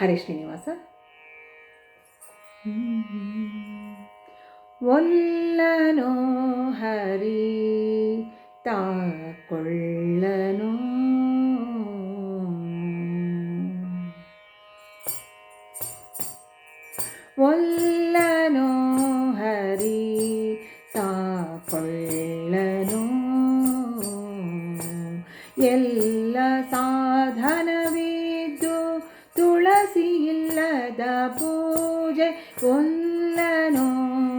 ಹರೇ ಶ್ರೀನಿವಾಸ. ಒಲ್ಲನೋ ಹರಿ ತಾಕೊಳ್ಳನೋ. ಒಲ್ಲನೋ ಇಲ್ಲದ ಪೂಜೆ ಒಲ್ಲನೋ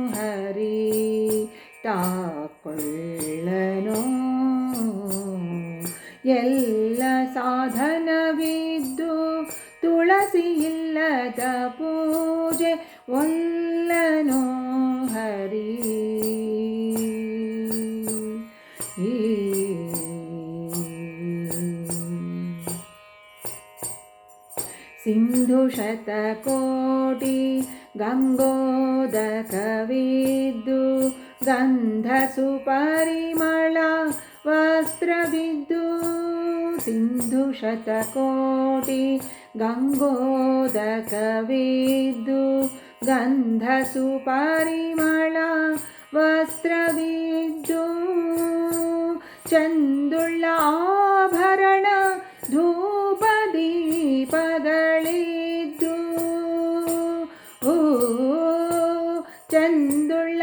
ಹರಿ ತಾಕೊಳ್ಳನೋ. ಎಲ್ಲ ಸಾಧನವಿದ್ದು ತುಳಸಿ ಇಲ್ಲದ ಪೂಜೆ ಒಲ್ಲನೋ ಹರಿ ಸಿಂಧು ಶತಕೋಟಿ ಗಂಗೋದಕವಿದ್ದು ಗಂಧ ಸುಪರಿಮಳ ವಸ್ತ್ರವಿದ್ದು ಸಿಂಧು ಶತಕೋಟಿ ಗಂಗೋದಕವಿದ್ದು ಗಂಧ ಸುಪರಿಮಳ ವಸ್ತ್ರವಿದ್ದು ಚಂದುಳ್ಳ ಆಭರಣ ಧೂಪ ಚಂದುಳ್ಳ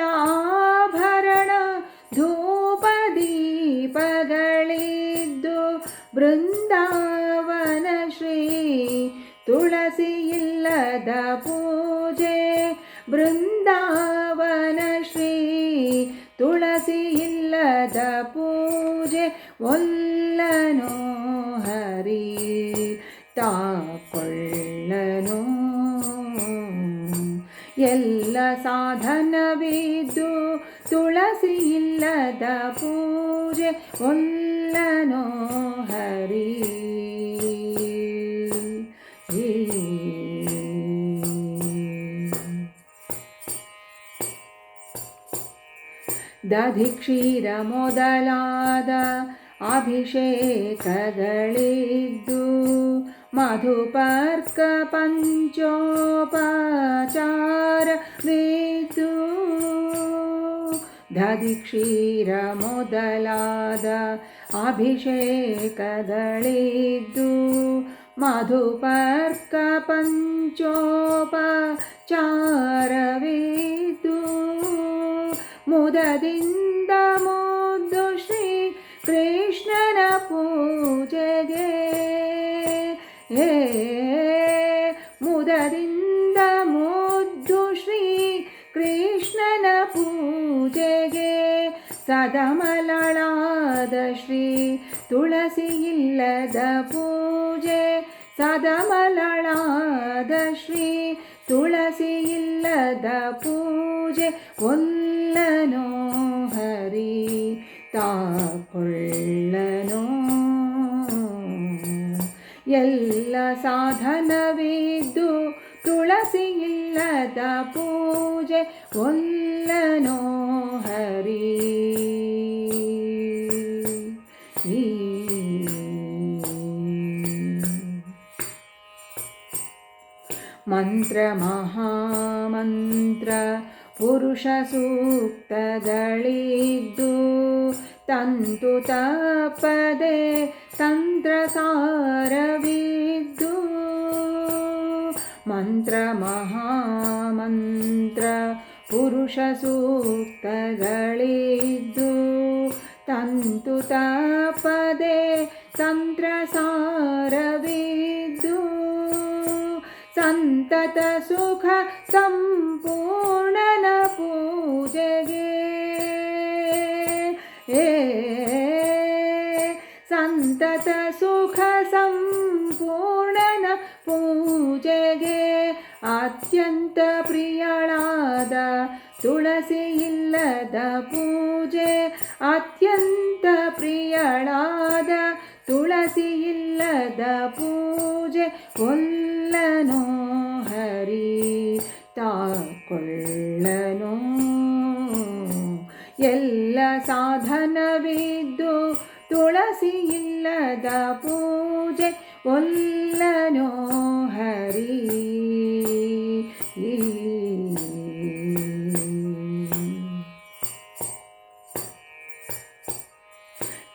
ಧೂಪದೀಪಗಳಿದ್ದು ಧೂಪ ದೀಪಗಳಿದ್ದು ಬೃಂದಾವನ ಶ್ರೀ ತುಳಸಿ ಇಲ್ಲದ ಪೂಜೆ ಬೃಂದಾವನ ಶ್ರೀ ತುಳಸಿ ಇಲ್ಲದ ಪೂಜೆ ಒಲ್ಲನೋ ಹರಿ ತಾಕೊಳ್ಳನೋ ಎಲ್ಲ ಸಾಧನವಿದ್ದು ತುಳಸಿ ಇಲ್ಲದ ಪೂಜೆ ಒಲ್ಲನೋ ಹರಿ. ದಧಿ ಕ್ಷೀರ ಮೊದಲಾದ ಅಭಿಷೇಕಗಳಿದ್ದು ಮಧುಪರ್ಕ ಪಂಚೋಪಚಾರವಿದ್ದು ದಧಿ ಕ್ಷೀರ ಮೊದಲಾದ ಅಭಿಷೇಕಗಳಿದ್ದು ಮಧುಪರ್ಕ ಪಂಚೋಪಚಾರವಿದ್ದು ಮುದದಿಂದ ಸದಮಲಳಾದ ಶ್ರೀ ತುಳಸಿ ಇಲ್ಲದ ಪೂಜೆ, ಸದಮಲಳಾದ ಶ್ರೀ ತುಳಸಿ ಇಲ್ಲದ ಪೂಜೆ ಒಲ್ಲನೋ ಹರಿ, ತಾಕೊಳ್ಳನೋ. ಎಲ್ಲ ಸಾಧನವಿದ್ದು ತುಳಸಿ ಇಲ್ಲದ ಪೂಜೆ ಒಲ್ಲನೋ ಹರಿ. ಮಂತ್ರ, ಮಹಾಮಂತ್ರ, ಪುರುಷ ಸೂಕ್ತಗಳಿದ್ದು, ತಂತು ತಪ್ಪದೆ ತಂತ್ರ ಸಾರವಿದ್ದು ಮಂತ್ರ, ಮಹಾಮಂತ್ರ, ಪುರುಷ ಸೂಕ್ತಗಳಿದ್ದು, ತಂತು ತಪ್ಪದೆ ತಂತ್ರ ಸಾರವಿದ್ದು ಸಂತತ ಸುಖ ಸಂಪೂರ್ಣನ ಪೂಜೆಗೆ. ಸಂತತ ಸುಖ ಸಂಪೂರ್ಣನ ಪೂಜೆಗೆ. ಅತ್ಯಂತ ಪ್ರಿಯಳಾದ ತುಳಸಿ ಇಲ್ಲದ ಪೂಜೆ. ಅತ್ಯಂತ ಪ್ರಿಯಳಾದ ತುಳಸಿ ಇಲ್ಲದ ಪೂಜೆ ಒಲ್ಲನೋ ಹರಿ ತಾಕೊಳ್ಳನೋ ಎಲ್ಲ ಸಾಧನವಿದ್ದು ತುಳಸಿ ಇಲ್ಲದ ಪೂಜೆ ಒಲ್ಲನೋ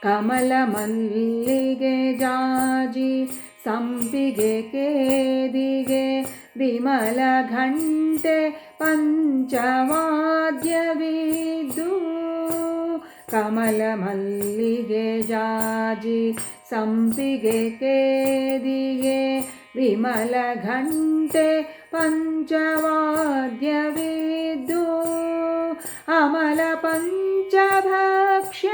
ಕಮಲ ಮಲ್ಲಿಗೆ ಜಾಜಿ ಸಂಪಿಗೆ ಕೇದಿಗೆ ವಿಮಲ ಘಂಟೆ ಪಂಚವಾದ್ಯವಿದ್ದು ಕಮಲ ಮಲ್ಲಿಗೆ ಜಾಜಿ ಸಂಪಿಗೆ ಕೇದಿಗೆ ವಿಮಲ ಘಂಟೆ ಪಂಚವಾದ್ಯವಿದ್ದು ಅಮಲ ಪಂಚಭಕ್ಷ್ಯ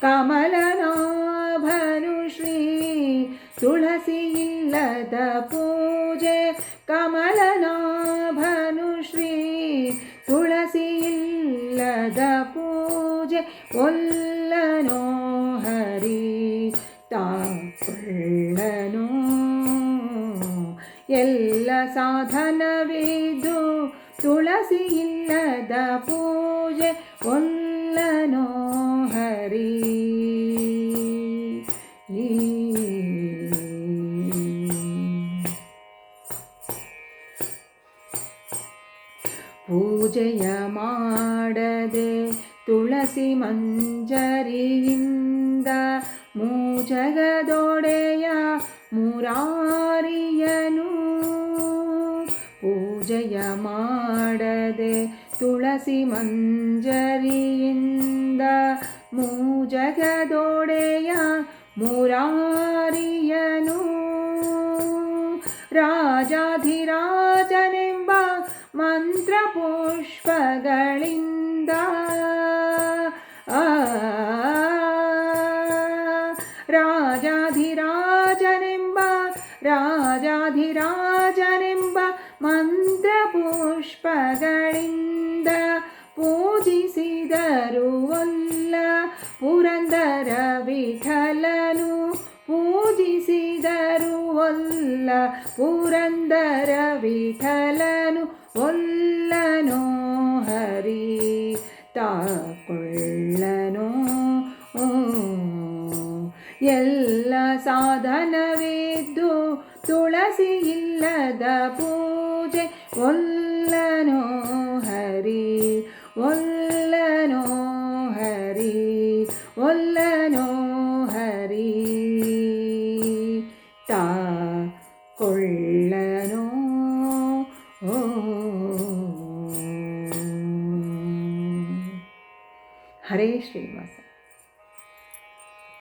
ಕಮಲನಾಭನು ಶ್ರೀ ತುಳಸಿ ಇಲ್ಲದ ಪೂಜೆ. ಕಮಲನಾಭನು ಶ್ರೀ ತುಳಸಿ ಇಲ್ಲದ ಪೂಜೆ. ಒಲ್ಲನೋ ಹರಿ ತಾಪಳ್ಳನು ಎಲ್ಲ ಸಾಧನವಿದು ತುಳಸಿ ಇಲ್ಲದ ಪೂಜೆ. ಒಲ್ಲನೋ ಹರಿ? ಪೂಜೆಯ ಮಾಡದೆ ತುಳಸಿ ಮಂಜರಿಯಿಂದ ಮೂಜಗದೊಡೆಯ ಮುರಾರಿಯನು. ಪೂಜೆಯ ಮಾಡದೆ ತುಳಸಿ ಮಂಜರಿಯಿಂದ ಮೂಜಗದೊಡೆಯ ಮುರಾರಿಯನು ರಾಜಾಧಿರಾಜನೆಂಬ ಮಂತ್ರ ಪುಷ್ಪಗಳಿಂದ ಆ ರಾಜಾಧಿರಾಜನೆಂಬ ರಾಜಾಧಿರಾಜನೆಂಬ ಮಂತ್ರ ಪುರಂದರ ವಿಠಲನು ಪೂಜಿಸಿದರು ಒಲ್ಲ. ಪುರಂದರ ವಿಠಲನು ಒಲ್ಲನೋ ಹರಿ ತಾಕೊಳ್ಳನು. ಎಲ್ಲ ಸಾಧನವಿದ್ದು ತುಳಸಿ ಇಲ್ಲದ ಪೂಜೆ ಒಲ್ಲನೋ ಹರಿ. ಒಲ್ಲನೋ ಹರೇ ಶ್ರೀನಿವಾಸ